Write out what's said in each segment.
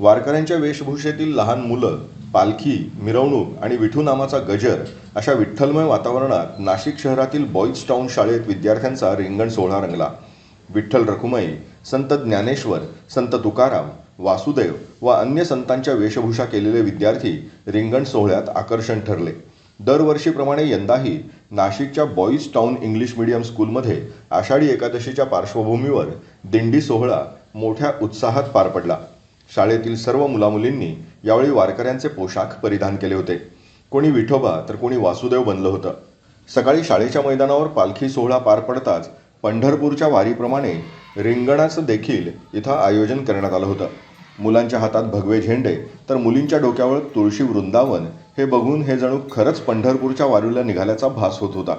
वारकऱ्यांच्या वेशभूषेतील लहान मुलं पालखी मिरवणूक आणि विठू नामाचा गजर अशा विठ्ठलमय वातावरणात नाशिक शहरातील बॉईज टाऊन शाळेत विद्यार्थ्यांचा रिंगण सोहळा रंगला. विठ्ठल रखुमाई संत ज्ञानेश्वर संत तुकाराम वासुदेव व अन्य संतांच्या वेशभूषा केलेले विद्यार्थी रिंगण सोहळ्यात आकर्षण ठरले. दरवर्षीप्रमाणे यंदाही नाशिकच्या बॉईज टाऊन इंग्लिश मीडियम स्कूलमध्ये आषाढी एकादशीच्या पार्श्वभूमीवर दिंडी सोहळा मोठ्या उत्साहात पार पडला. शाळेतील सर्व मुलामुलींनी यावेळी वारकऱ्यांचे पोशाख परिधान केले होते. कोणी विठोबा तर कोणी वासुदेव बनलं होतं. सकाळी शाळेच्या मैदानावर पालखी सोहळा पार पडताच पंढरपूरच्या वारीप्रमाणे रिंगणाचं देखील इथं आयोजन करण्यात आलं होतं. मुलांच्या हातात भगवे झेंडे तर मुलींच्या डोक्यावर तुळशी वृंदावन हे बघून हे जणू खरंच पंढरपूरच्या वारीला निघाल्याचा भास होत होता.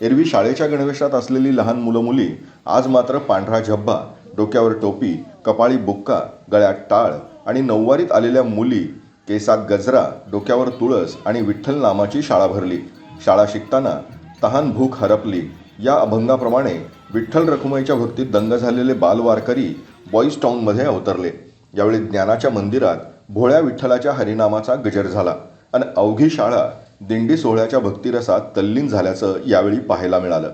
एरवी शाळेच्या गणवेशात असलेली लहान मुलं मुली आज मात्र पांढरा झब्बा डोक्यावर टोपी कपाळी बुक्का गळ्यात टाळ आणि नऊवारीत आलेल्या मुली केसात गजरा डोक्यावर तुळस आणि विठ्ठल नामाची शाळा भरली. शाळा शिकताना तहान भूक हरपली. या अभंगाप्रमाणे विठ्ठल रखुमाईच्या भक्तीत दंग झालेले बालवारकरी बॉईज टाऊनमध्ये अवतरले. यावेळी ज्ञानाच्या मंदिरात भोळ्या विठ्ठलाच्या हरिनामाचा गजर झाला. आणि अवघी शाळा दिंडी सोहळ्याच्या भक्तिरसात तल्लीन झाल्याचं यावेळी पाहायला मिळालं.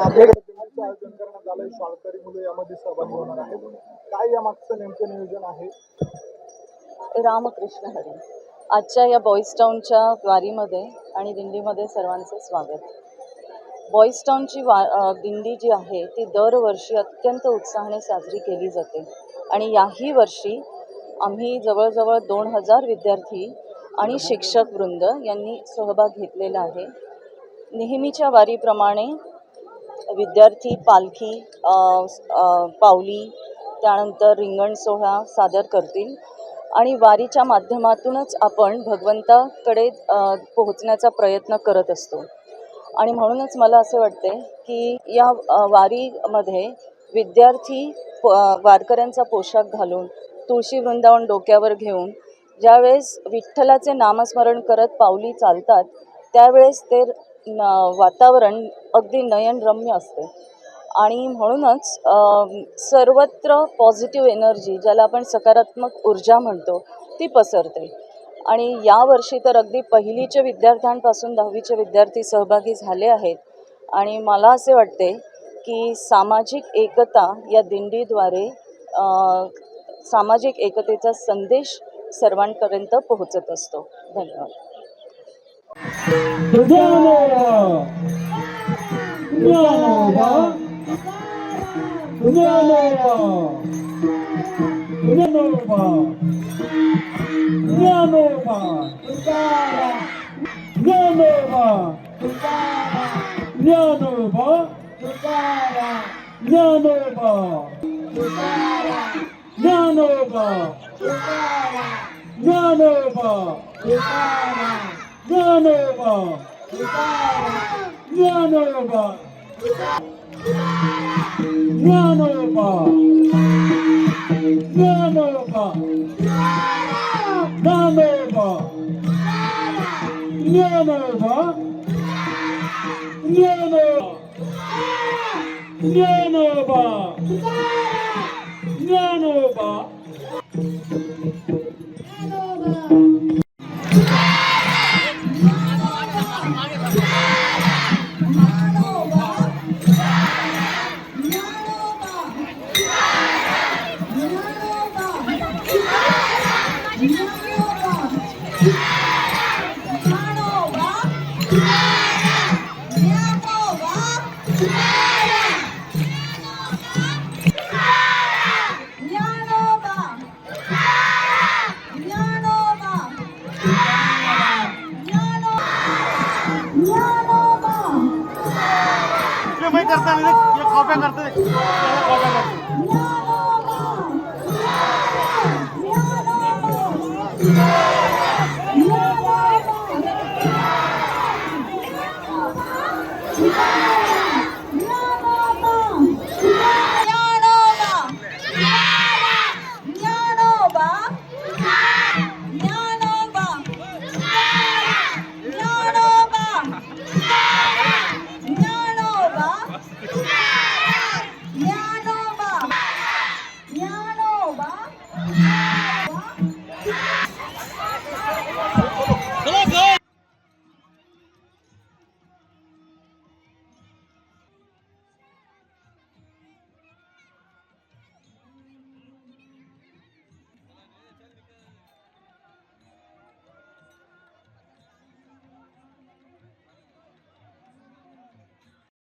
आयोजन करण्यात आलंय. शाळकरी मुलं यामध्ये सहभागी होणार आहेत. काय या मागचं नेमकं नियोजन आहे? रामकृष्ण हरी. आजच्या या बॉईज टाऊनच्या वारीमध्ये आणि दिंडीमध्ये सर्वांचं स्वागत. बॉईज टाऊनची वा दिंडी जी आहे ती दरवर्षी अत्यंत उत्साहाने साजरी केली जाते. आणि याही वर्षी आम्ही जवळजवळ दोन हजार विद्यार्थी आणि शिक्षक वृंद यांनी सहभाग घेतलेला आहे. नेहमीच्या वारीप्रमाणे विद्यार्थी पालखी पावली त्यानंतर रिंगण सोहळा सादर करतील. आणि वारीच्या माध्यमातूनच आपण भगवंताकडे पोहोचण्याचा प्रयत्न करत असतो. आणि म्हणूनच मला असे वाटते की या वारीमध्ये विद्यार्थी प- वारकऱ्यांचा पोशाख घालून तुळशी वृंदावन डोक्यावर घेऊन ज्यावेळेस विठ्ठलाचे नामस्मरण करत पावली चालतात त्यावेळेस ते न वातावरण अगदी नयनरम्य असते. आणि म्हणूनच सर्वत्र पॉझिटिव्ह एनर्जी ज्याला आपण सकारात्मक ऊर्जा म्हणतो ती पसरते. आणि यावर्षी तर अगदी पहिलीच्या विद्यार्थ्यांपासून दहावीचे विद्यार्थी सहभागी झाले आहेत. आणि मला असे वाटते की सामाजिक एकता या दिंडीद्वारे सामाजिक एकतेचा संदेश सर्वांपर्यंत पोहोचत असतो. धन्यवाद. Yanova! Yanova! 라마야파 라마야파 라마야파 라마야파 라마야파 라마야파 라마야파 करता नाही कॉप्या करता कॉप्या करता